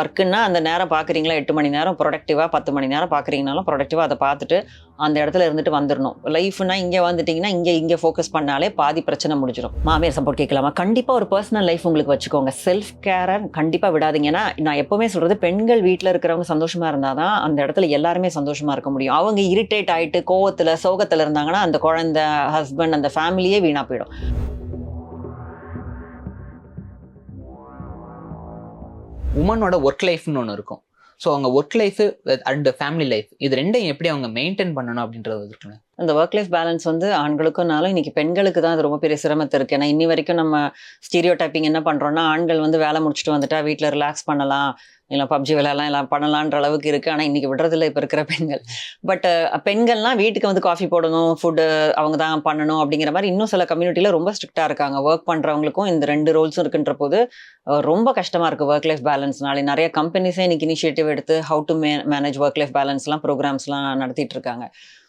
ஒர்க்குன்னா அந்த நேரம் பார்க்குறீங்களா எட்டு மணி நேரம் ப்ரொடக்டிவாக பத்து மணி நேரம் பார்க்குறீங்கனாலும் ப்ரொடக்டிவாக அதை பார்த்துட்டு அந்த இடத்துல இருந்துட்டு வந்துடணும் லைஃப்னா இங்கே வந்துட்டிங்கன்னா இங்கே இங்கே ஃபோக்கஸ் பண்ணாலே பாதி பிரச்சனை முடிஞ்சிடும் மாமியார் சப்போர்ட் கேட்கலாமா? கண்டிப்பாக ஒரு பர்சனல் லைஃப் உங்களுக்கு வச்சுக்கோங்க. செல்ஃப் கேரை கண்டிப்பாக விடாதீங்க. ஏன்னா நான் எப்போவுமே சொல்கிறது பெண்கள் வீட்டில் இருக்கிறவங்க சந்தோஷமாக இருந்தால் தான் அந்த இடத்துல எல்லாருமே சந்தோஷமாக இருக்க முடியும். அவங்க இரிட்டேட் ஆகிட்டு கோவத்தில் சோகத்தில் இருந்தாங்கன்னா அந்த குழந்தை ஹஸ்பண்ட் அந்த ஃபேமிலியே வீணாக போயிடும். உமனோட ஒர்க் லைஃப்னு ஒன்று இருக்கும். ஸோ அவங்க work life and family life இது ரெண்டையும் எப்படி அவங்க மெயின்டைன் பண்ணணும் அப்படின்றது இருக்குங்க அந்த ஒர்க் லைஃப் பேலன்ஸ் வந்து ஆண்களுக்கும்னாலும் இன்னைக்கு பெண்களுக்கு தான் அது ரொம்ப பெரிய சிரமத்தை இருக்குது ஏன்னா இன்னி வரைக்கும் நம்ம ஸ்டீரியோ டைப்பிங் என்ன பண்ணுறோம்னா ஆண்கள் வந்து வேலை முடிச்சுட்டு வந்துட்டா வீட்டில் ரிலாக்ஸ் பண்ணலாம். இல்லை பப்ஜி விளையாடலாம் எல்லாம் பண்ணலான்ற அளவுக்கு இருக்குது ஆனால் இன்றைக்கி விடுறதில்ல இப்போ இருக்கிற பெண்கள். பட் பெண்கள்லாம் வீட்டுக்கு வந்து காஃபி போடணும் ஃபுட்டு அவங்க தான் பண்ணணும் அப்படிங்கிற மாதிரி இன்னும் சில கம்யூனிட்டியில் ரொம்ப ஸ்ட்ரிக்டாக இருக்காங்க. ஒர்க் பண்ணுறவங்களுக்கும் இந்த ரெண்டு ரோல்ஸும் இருக்குன்ற போது ரொம்ப கஷ்டமாக இருக்குது ஒர்க் லைஃப் பேலன்ஸ்னாலே நிறைய கம்பெனிஸே இன்னைக்கு இனிஷியேட்டிவ் எடுத்து how to may manage work life பேலன்ஸ்லாம் ப்ரோக்ராம்ஸ்லாம் நடத்திட்டு இருக்காங்க.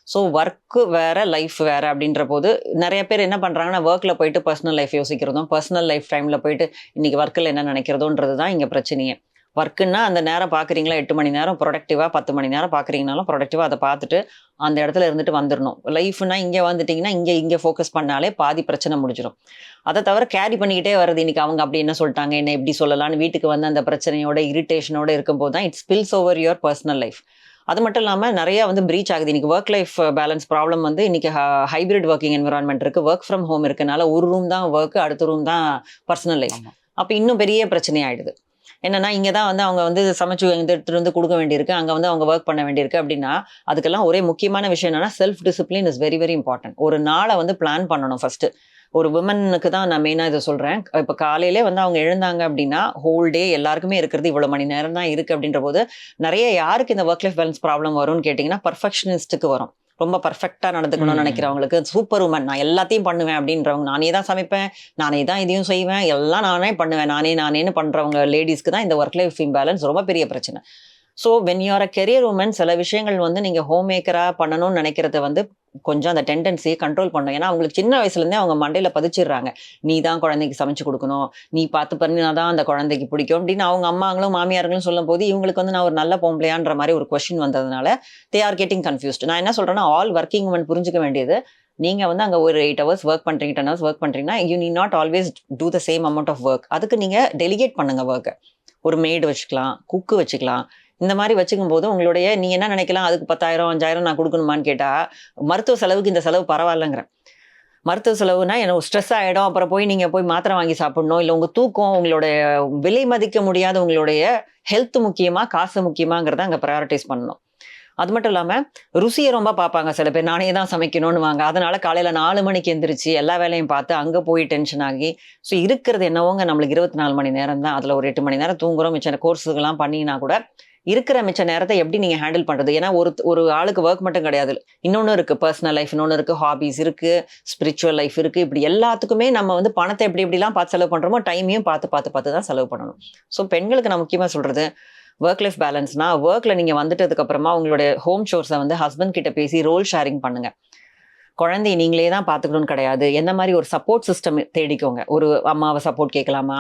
ஸோ ஒர்க்கு வேற லைஃப் வேற அப்படின்ற போது நிறைய பேர் என்ன பண்ணுறாங்கன்னா ஒர்க்கில் போயிட்டு பர்சனல் லைஃப் யோசிக்கிறதும் பர்சனல் லைஃப் டைமில் போயிட்டு இன்னைக்கு ஒர்க்கில் என்ன நினைக்கிறதோன்றது தான் இங்கே பிரச்சனையே. ஒர்க்குன்னா அந்த நேரம் பார்க்குறீங்களா எட்டு மணி நேரம் ப்ரொடக்டிவாக பத்து மணி நேரம் பார்க்குறீங்கனாலும் ப்ரொடக்டிவாக அதை பார்த்துட்டு அந்த இடத்துல இருந்துட்டு வந்துடணும் லைஃப்னா இங்கே வந்துட்டிங்கன்னா இங்கே இங்கே ஃபோக்கஸ் பண்ணாலே பாதி பிரச்சனை முடிஞ்சிடும் அதை தவிர கேரி பண்ணிக்கிட்டே வருது இன்றைக்கி அவங்க அப்படி என்ன சொல்லிட்டாங்க என்ன எப்படி சொல்லலாம்னு வீட்டுக்கு வந்து அந்த பிரச்சனையோட இரிட்டேஷனோட இருக்கும்போது தான் it spills over your personal life அது மட்டும் இல்லாமல் நிறைய வந்து ப்ரீச் ஆகுது. இன்னைக்கு ஒர்க் லைஃப் பேலன்ஸ் ப்ராப்ளம் வந்து இன்னைக்கு ஹைபிரிட் ஒர்க்கிங் என்விரான்மெண்ட் இருக்கு. ஒர்க் ஃப்ரம் ஹோம் இருக்கனால ஒரு ரூம் தான் ஒர்க் அடுத்த ரூம் தான் பர்சனல் லைஃப். அப்போ இன்னும் பெரிய பிரச்சனை ஆயிடுது. என்னன்னா இங்கே தான் வந்து அவங்க வந்து சமைச்சு எடுத்துட்டு வந்து கொடுக்க வேண்டியிருக்கு. அங்கே வந்து அவங்க ஒர்க் பண்ண வேண்டியிருக்கு. அப்படின்னா அதுக்கெல்லாம் ஒரே முக்கியமான விஷயம் என்னன்னா self discipline is very very important ஒரு நாளை வந்து பிளான் பண்ணணும் ஃபர்ஸ்ட் ஒரு விமனுக்கு தான் நான் மெயினாக இதை சொல்கிறேன் இப்போ காலையிலே வந்து அவங்க எழுந்தாங்க அப்படின்னா ஹோல் டே எல்லாருக்குமே இருக்கிறது இவ்வளோ மணி நேரம் தான் இருக்குது அப்படின்ற போது நிறைய யாருக்கு இந்த ஒர்க் லைஃப் பேலன்ஸ் ப்ராப்ளம் வரும்னு கேட்டிங்கன்னா பர்ஃபெக்ஷனிஸ்ட்டுக்கு வரும். ரொம்ப பர்ஃபெக்டாக நடந்துக்கணும்னு. நினைக்கிறவங்களுக்கு சூப்பர் உமன் நான் எல்லாத்தையும் பண்ணுவேன் அப்படின்றவங்க நானே தான் சமைப்பேன் நானே தான் இதையும் செய்வேன் எல்லாம் நானே பண்ணுவேன் நானே நானேன்னு பண்ணுறவங்க லேடிஸ்க்கு தான் இந்த ஒர்க் லைஃப் இம்பேலன்ஸ் ரொம்ப பெரிய பிரச்சனை. So when you're a career woman சில விஷயங்கள் வந்து நீங்கள் ஹோம் மேக்கராக பண்ணணும்னு நினைக்கிறத வந்து கொஞ்சம் அந்த டெண்டன்சியை கண்ட்ரோல் பண்ணும் ஏன்னா அவங்களுக்கு சின்ன வயசுலேருந்தே அவங்க மண்டையில் பதிச்சிடுறாங்க. நீ தான் குழந்தைக்கு சமைச்சு கொடுக்கணும். நீ பார்த்து பண்ணினா தான் அந்த குழந்தைக்கு பிடிக்கும். அப்படின்னு அவங்க அம்மாங்களும் மாமியார்களும் சொல்லும் போது இவங்களுக்கு வந்து நான் ஒரு நல்ல பொம்பளையான்ற மாதிரி ஒரு கொஷின் வந்ததுனால தே ஆர் கெட்டிங் கன்ஃபியூஸ்ட் நான் என்ன சொல்கிறேன்னா ஆல் ஒர்க்கிங் உமன் புரிஞ்சுக்க வேண்டியது நீங்கள் வந்து அங்கே ஒரு எயிட் ஹவர்ஸ் ஒர்க் பண்ணுறீங்க டென் ஹவர்ஸ் ஒர்க் பண்ணுறீங்கன்னா you need not always do the same amount of work அதுக்கு நீங்கள் டெலிகேட் பண்ணுங்க ஒர்க்கை ஒரு மெய்டு வச்சுக்கலாம் குக்கு வச்சுக்கலாம் இந்த மாதிரி வச்சுக்கும் போது உங்களுடைய நீ என்ன நினைக்கலாம்? அதுக்கு பத்தாயிரம் அஞ்சாயிரம் நான் கொடுக்கணுமான்னு கேட்டால் மருத்துவ செலவுக்கு இந்த செலவு பரவாயில்லைங்கிறேன். மருத்துவ செலவுனா எனக்கு ஸ்ட்ரெஸ் ஆகிடும் அப்புறம் போய் நீங்கள் போய் மாத்திரை வாங்கி சாப்பிடணும் இல்லை உங்கள் தூக்கம் உங்களுடைய விலை மதிக்க முடியாத உங்களுடைய ஹெல்த் முக்கியமா காசு முக்கியமாங்கிறத அங்கே ப்ரையாரிட்டைஸ் பண்ணணும். அது மட்டும் இல்லாமல் ருசியை ரொம்ப பார்ப்பாங்க சில பேர். நானே தான் சமைக்கணும்னு வாங்க. அதனால காலையில் நாலு மணிக்கு எந்திரிச்சு எல்லா வேலையும் பார்த்து அங்கே போய் டென்ஷன் ஆகி ஸோ இருக்கிறது என்னவோங்க நம்மளுக்கு இருபத்தி நாலு மணி நேரம் தான் அதில் ஒரு எட்டு மணி நேரம் தூங்குறோம். மிச்ச கோர்ஸுக்கெல்லாம் பண்ணிங்கன்னா கூட இருக்கிற மிச்ச நேரத்தை எப்படி நீங்கள் ஹேண்டில் பண்ணுறது ஏன்னா ஒரு ஒரு ஆளுக்கு ஒர்க் மட்டும் கிடையாது. இன்னொன்று இருக்குது பர்சனல் லைஃப் இன்னொன்று இருக்குது ஹாபிஸ் இருக்குது ஸ்பிரிச்சுவல் லைஃப் இருக்குது இப்படி எல்லாத்துக்குமே நம்ம வந்து பணத்தை எப்படி எப்படிலாம் பார்த்து செலவு பண்ணுறோமோ டைமையும் பார்த்து பார்த்து பார்த்து தான் செலவு பண்ணணும். ஸோ பெண்களுக்கு நான் முக்கியமாக சொல்கிறது ஒர்க் லைஃப் பேலன்ஸ்னா ஒர்க்கில் நீங்கள் வந்துட்டதுக்கப்புறமா உங்களுடைய ஹோம் ஷோர்ஸை வந்து ஹஸ்பண்ட் கிட்ட பேசி ரோல் ஷேரிங் பண்ணுங்கள் குழந்தைய நீங்களே தான் பார்த்துக்கணும்னு கிடையாது. எந்த மாதிரி ஒரு சப்போர்ட் சிஸ்டம் தேடிக்கோங்க. ஒரு அம்மாவை சப்போர்ட் கேட்கலாமா?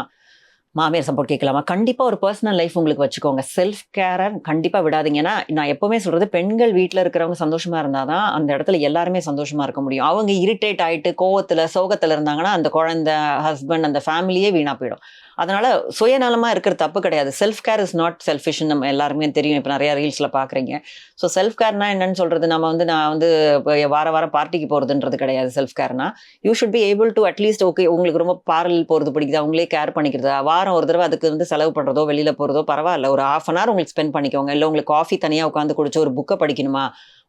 மாமியார் சப்போர்ட் கேட்கலாமா? கண்டிப்பாக ஒரு பர்சனல் லைஃப் உங்களுக்கு வச்சுக்கோங்க. செல்ஃப் கேரை கண்டிப்பாக விடாதீங்க. ஏன்னா நான் எப்போவுமே சொல்கிறது பெண்கள் வீட்டில் இருக்கிறவங்க சந்தோஷமாக இருந்தால் தான் அந்த இடத்துல எல்லாருமே சந்தோஷமாக இருக்க முடியும். அவங்க இரிட்டேட் ஆகிட்டு கோவத்தில் சோகத்தில் இருந்தாங்கன்னா அந்த குழந்தை ஹஸ்பண்ட் அந்த ஃபேமிலியே வீணாக போயிடும். அதனால் சுயநலமாக இருக்கிற தப்பு கிடையாது. செல்ஃப் கேர் இஸ் நாட் செல்ஃபிஷ்னு நம்ம எல்லாருமே தெரியும். இப்போ நிறையா ரீல்ஸில் பார்க்குறீங்க ஸோ செல்ஃப் கேர்னால் என்னன்னு சொல்கிறது நம்ம வந்து நான் வந்து இப்போ வார வாரம் பார்ட்டிக்கு போகிறதுன்றது கிடையாது self கேர்னால் you should be able to at least okay உங்களுக்கு ரொம்ப பார்லல் போகிறது பிடிக்குதா? உங்களே கேர் பண்ணிக்கிறதா? வாரம் ஒரு தடவை அதுக்கு வந்து செலவு பண்ணுறதோ வெளியில் போகிறதோ பரவாயில்ல. ஒரு ஆஃப் அன் ஹவர் உங்களுக்கு ஸ்பெண்ட் பண்ணிக்கோங்க. இல்லை உங்களுக்கு காஃபி தனியாக உட்காந்து குடிச்சு ஒரு புக்கை படிக்கணுமா?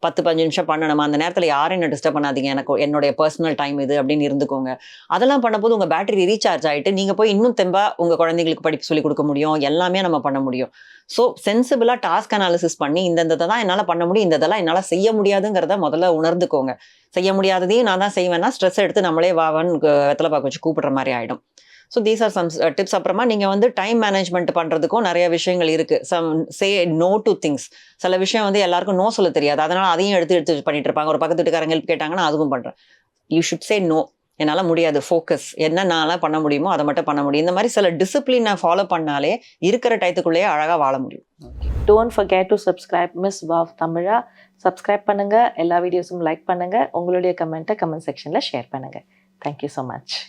பத்து பஞ்சு நிமிஷம் பண்ணணுமா? அந்த நேரத்தில் யாரையும் என்ன டிஸ்டர்ப் பண்ணாதீங்க. எனக்கு என்னுடைய பர்சனல் டைம் இது அப்படின்னு இருந்துக்கோங்க. அதெல்லாம் பண்ணும்போது உங்கள் பேட்டரி ரீசார்ஜ் ஆகிட்டு நீங்கள் போய் இன்னும் தெம்பா உங்கள் குழந்தைங்களுக்கு படிப்பு சொல்லி கொடுக்க முடியும். எல்லாமே நம்ம பண்ண முடியும். ஸோ சென்சிபிளாக டாஸ்க் அனாலிசிஸ் பண்ணி இந்த தான் என்னால் பண்ண முடியும். இந்த இதெல்லாம் என்னால் செய்ய முடியாதுங்கிறத முதல்ல உணர்ந்துக்கோங்க. செய்ய முடியாததையும் நான் தான் செய்வேன்னா ஸ்ட்ரெஸ் எடுத்து நம்மளே வாவன்னு வெத்தலை பார்க்க வச்சு கூப்பிடுற மாதிரி ஆகிடும் so these are some tips அப்புறமா நீங்கள் வந்து டைம் மேனேஜ்மெண்ட் பண்ணுறதுக்கும் நிறைய விஷயங்கள் இருக்குது some say no to things சில விஷயம் வந்து எல்லாருக்கும் நோ சொல்ல தெரியாது. அதனால் அதையும் எடுத்து எடுத்து பண்ணிட்டு இருப்பாங்க. ஒரு பக்கத்து வீட்டுக்காரங்க ஹெல்ப் கேட்டாங்கன்னா அதுவும் பண்ணுறேன் யூ ஷுட் சே நோ என்னால் முடியாது. ஃபோக்கஸ் என்ன நான்லாம் பண்ண முடியுமோ அதை மட்டும் பண்ண முடியும். இந்த மாதிரி சில டிசிப்ளினை ஃபாலோ பண்ணாலே இருக்கிற டயத்துக்குள்ளேயே அழகாக வாழ முடியும். Don't forget to subscribe miss wow Tamizha subscribe பண்ணுங்கள் எல்லா வீடியோஸும் லைக் பண்ணுங்கள் உங்களுடைய கமெண்ட்டை கமெண்ட் செக்ஷனில் ஷேர் பண்ணுங்கள் தேங்க்யூ ஸோ மச்